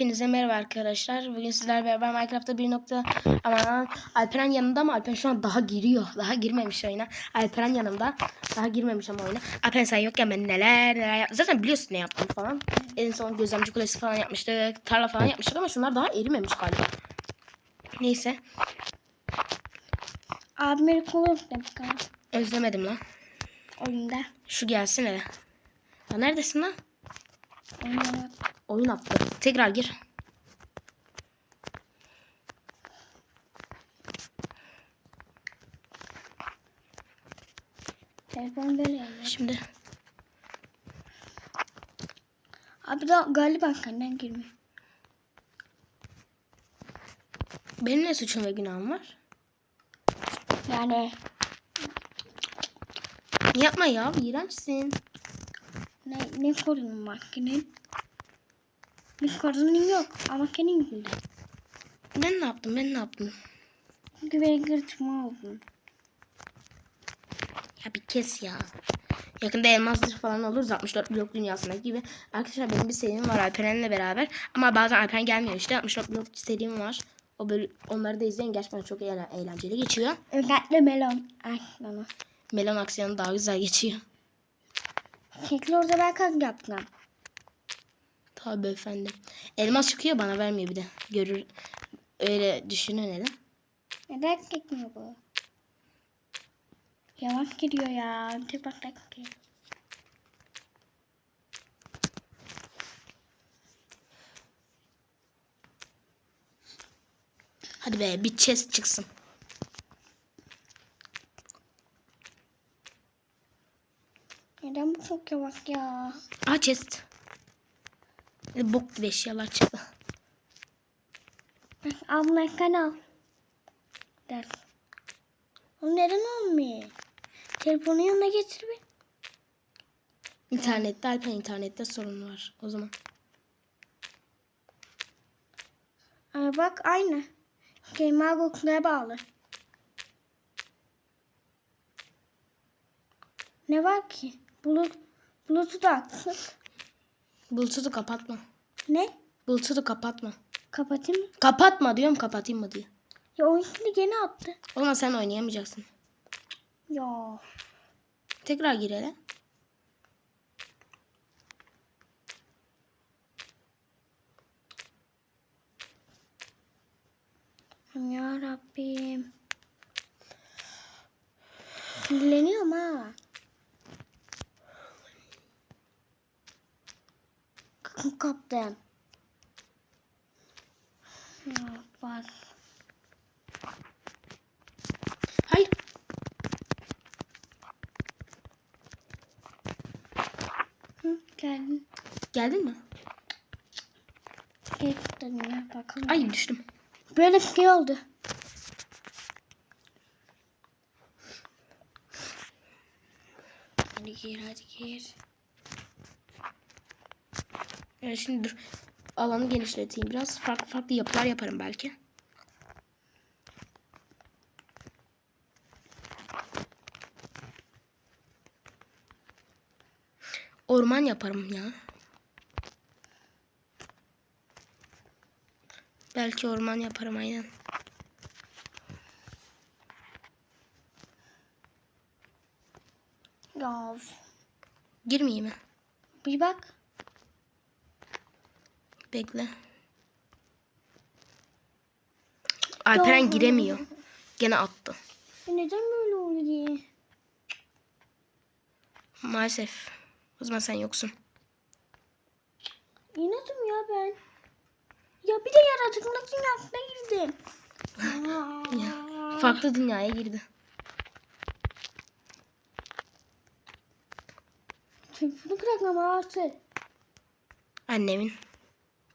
Hepinize merhaba arkadaşlar. Bugün sizlerle beraber Minecraft'ta bir nokta ama Alperen yanında ama Alperen şu an daha giriyor. Daha girmemiş oyuna. Alperen yanımda. Daha girmemiş ama oyuna. Alperen sen yokken ben neler neler yaptım. Zaten biliyorsun ne yaptım falan. En son gözlemci kulesi falan yapmıştık. Tarla falan yapmıştık ama şunlar daha erimemiş galiba. Neyse. Abim beni kullanmış galiba Özlemedim lan. oyunda. Şu gelsin hele. Ya neredesin lan? Oyunda Oyun attı. Tekrar gir. telefon böyle yani. Şimdi. Abi da galiba senden girmiyor. Benim ne suçum ve günahım var? Yani Yapma ya. iğrençsin. ne, ne sorunun var sorunun yok ama senin yüzünden. Ben ne yaptım? Ben ne yaptım? Çünkü beni kırıtma oldun. Ya bir kes ya. Yakında elmazdır falan oluruz 64 blok dünyasında gibi. Arkadaşlar benim bir serim var Alperen'le beraber. Ama bazen Alperen gelmiyor işte. 64 blok serim var. O böyle onları da izleyin. Gerçekten çok eğlen- eğlenceli geçiyor. Özellikle melon aslanı. Melon aksiyonu daha güzel geçiyor. Şekil orada ben kaz yaptım. Tabii efendim. Elmas çıkıyor bana vermiyor bir de. Görür. Öyle düşünün hele. Neden çekmiyor bu? Yavaş gidiyor ya. Tek bak tek gidiyor. Hadi be bir chest çıksın. Neden bu çok yavaş ya? Aa chest. E, Bok gibi eşyalar çıktı. Abla ekran al. Der. O neden olmuyor? Telefonu yanına getir bir. İnternette Alpen internette sorun var o zaman. Aa, bak aynı. Kemal Google'a bağlı. Ne var ki? Bulut, bulutu da atsın. Bluetooth'u kapatma. Ne? Bluetooth'u kapatma. Kapatayım mı? Kapatma diyorum kapatayım mı diye. Ya oyun şimdi gene attı. O zaman sen oynayamayacaksın. Ya. Tekrar gir hele. Ya Rabbim. Sinirleniyorum ha. Kaptım. Bak. Hayır. Hı, geldin. Geldin mi? Gittin ya bakalım. Ay düştüm. Böyle bir şey oldu. Hadi gir hadi gir. Ya şimdi dur. Alanı genişleteyim biraz. Farklı farklı yapılar yaparım belki. Orman yaparım ya. Belki orman yaparım aynen. Ya Girmeyeyim mi? bir bak. Bekle. Alperen giremiyor. Gene attı. Ya neden böyle oluyor? Maalesef. O zaman sen yoksun. İnadım ya ben. Ya bir de yaratıklık dünyasına girdim. Ya, farklı dünyaya girdi. Telefonu kırakmam artık. Annemin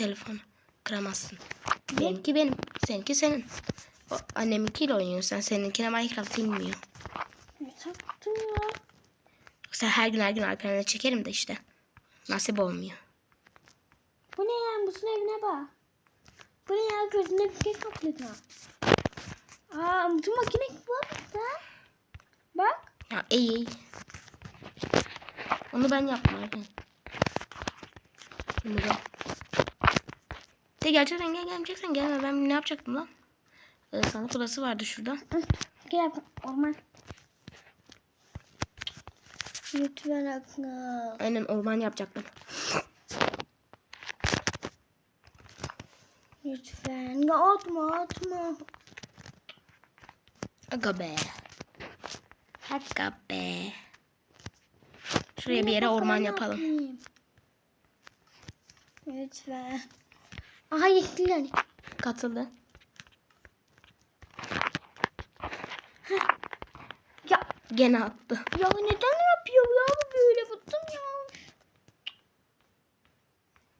telefonu. Kıramazsın. Benimki benim. Seninki senin. O, anneminkiyle oynuyorsun. Sen seninkine Minecraft bilmiyor. Ne sattın ya? Yoksa her gün her gün Alperen'e çekerim de işte. Nasip olmuyor. Bu ne ya? Bu evine bak. Bu ne ya? Gözünde bir şey kapladı. Aa, bu makine da. Bak. Ya iyi iyi. Onu ben Alperen. Bunu ben. De gerçekten gel gelmeyeceksen gelme. Ben ne yapacaktım lan? Ee, sandık odası vardı şurada. Gel orman. Lütfen akla. Aynen orman yapacaktım. Lütfen. Ya atma atma. Aga be. Aga be. Şuraya bir yere orman yapalım. Lütfen. Aha yettiler. Katıldı. Ya Gene attı. ya neden yapıyor ya bu böyle bıktım ya.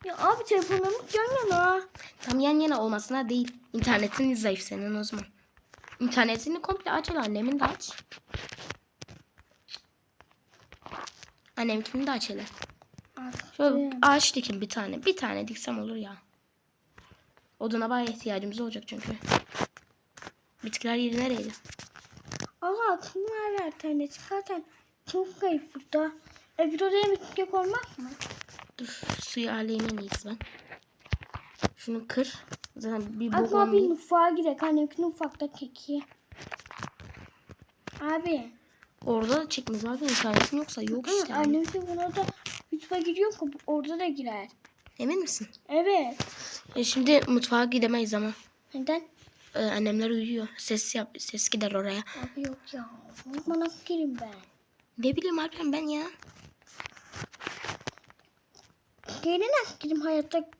Ya abi telefonlarımız yan yana. Tam yan yana olmasına değil. İnternetin zayıf senin o zaman. İnternetini komple aç hele annemin de aç. Annemkini de aç hele. Şöyle ağaç dikin bir tane. Bir tane diksem olur ya. Oduna bayağı ihtiyacımız olacak çünkü. Bitkiler yeri nereydi? Ama aklım var alternatif. Zaten çok kayıp burada. E bir odaya bitki olmaz mı? Dur suyu en iyisi ben. Şunu kır. Zaten bir bok Aklıma bir olmayayım. mutfağa gidelim. Annemkinin mutfakta keki. Abi. Orada çekmez zaten internetin yoksa yok işte. annem de buna da mutfağa giriyor ki orada da girer. Emin misin? Evet. E şimdi mutfağa gidemeyiz ama. Neden? Ee, annemler uyuyor. Ses yap, ses gider oraya. Abi yok ya. Bana gireyim ben. Ne bileyim Alpen ben ya. Gelin gireyim hayatta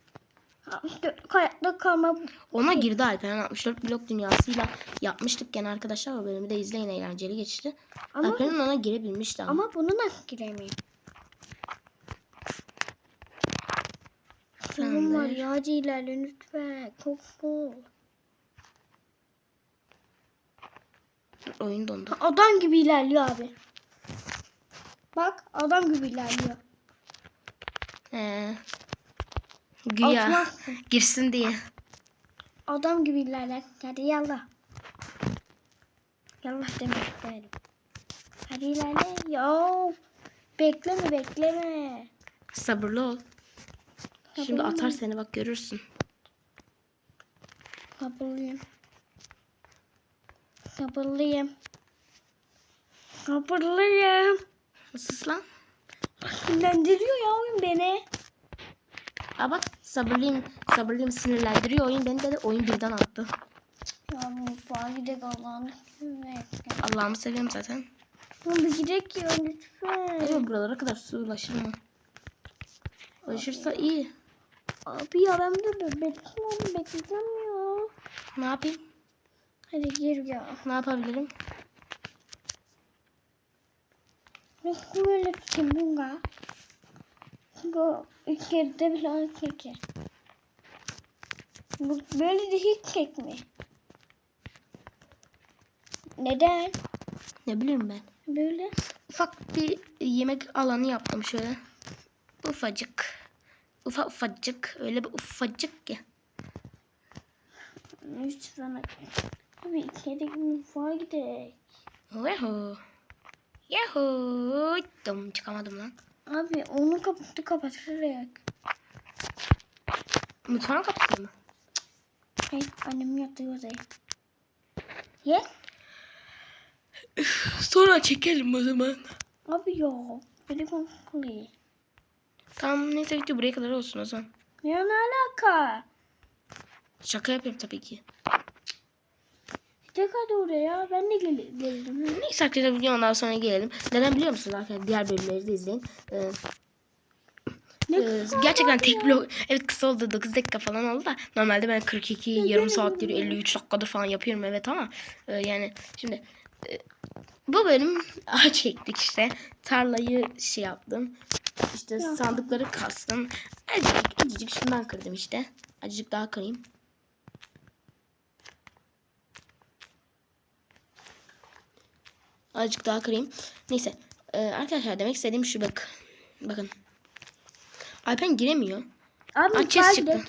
hayatta kalma. Ona girdi Alpen 64 blok dünyasıyla yapmıştık gene arkadaşlar. O bölümü de izleyin eğlenceli geçti. Ama- Alpen'in ona girebilmişti ama. Ama bunu nasıl giremeyim? Sorun var ya ilerle lütfen. Çok zor. Oyun dondu. Adam gibi ilerliyor abi. Bak adam gibi ilerliyor. Ee, güya Atmazsın. girsin diye. Adam gibi ilerler. Hadi yallah. Yallah demek isterim. Hadi ilerle. Ya bekleme bekleme. Sabırlı ol. Şimdi atar mıyım? seni bak görürsün. Sabırlıyım. Sabırlıyım. Sabırlıyım. Sus lan. Sinirlendiriyor ya oyun beni. Aa bak sabırlıyım. Sabırlıyım sinirlendiriyor oyun. Beni de oyun birden attı. Ya mutfağa gidelim Allah'ını seversen. Allah'ımı seviyorum zaten. Bir gidelim ya lütfen. Mi? Buralara kadar su ulaşır mı? Ulaşırsa iyi. Abi ya ben de bekliyorum bekleyeceğim ya. Ne yapayım? Hadi gir ya. Ne yapabilirim? Nasıl böyle tutayım bunga? Çünkü ilk kere de bile onu çeker. Bu böyle de hiç çekme. Neden? Ne bileyim ben. Böyle. Ufak bir yemek alanı yaptım şöyle. Ufacık. Ufa ufacık. Öyle bir ufacık ki. Lütfen. Abi içeri mutfağa gidelim. Yahoo. Yahoo. Dum çıkamadım lan. Abi onu kapattı kapatarak. Mutfağın kapısı mı? Hayır annem yatıyor odaya. Ye? Sonra çekelim o zaman. Abi ya. Beni kontrol Tamam neyse video buraya kadar olsun o zaman. Ya ne alaka? Şaka yapıyorum tabii ki. Tek hadi oraya. Ben de gel gelirim. Neyse arkadaşlar video ondan sonra gelelim. Neden biliyor musunuz arkadaşlar? Diğer bölümleri de izleyin. Ee, Ne Ee, gerçekten tek blok evet kısa oldu 9 dakika falan oldu da normalde ben 42 yarım saattir 53 dakikadır falan yapıyorum evet ama e, yani şimdi e, bu bölüm ağaç çektik işte. Tarlayı şey yaptım. İşte Ya. sandıkları kastım. Acıcık acıcık şundan kırdım işte. Acıcık daha kırayım. Azıcık daha kırayım. Neyse. E, arkadaşlar demek istediğim şu bak. Bakın. Alpen giremiyor. Abi mutfağa gidelim.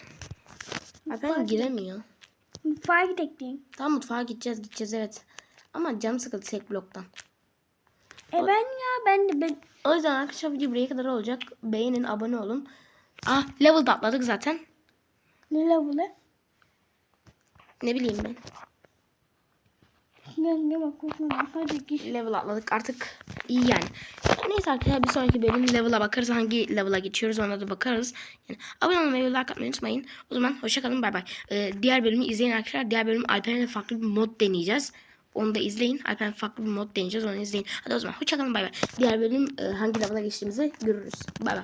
Alpen giremiyor. Mutfağa gidelim. Tamam mutfağa gideceğiz gideceğiz evet. Ama canım sıkıldı tek bloktan. E ben ya ben de ben. O yüzden arkadaşlar video buraya kadar olacak. Beğenin abone olun. Ah level atladık zaten. Ne level'ı? Ne bileyim ben. Gel gel bak korkma. Hadi git. Level atladık artık iyi yani. Neyse arkadaşlar bir sonraki bölüm level'a bakarız. Hangi level'a geçiyoruz ona da bakarız. Yani abone olmayı ve like atmayı unutmayın. O zaman hoşçakalın bay bay. Ee, diğer bölümü izleyin arkadaşlar. Diğer bölüm Alperen'le farklı bir mod deneyeceğiz. Onu da izleyin. Alpen farklı bir mod deneyeceğiz. Onu izleyin. Hadi o zaman hoşçakalın bay bay. Diğer bölüm e, hangi zamana geçtiğimizi görürüz. Bay bay.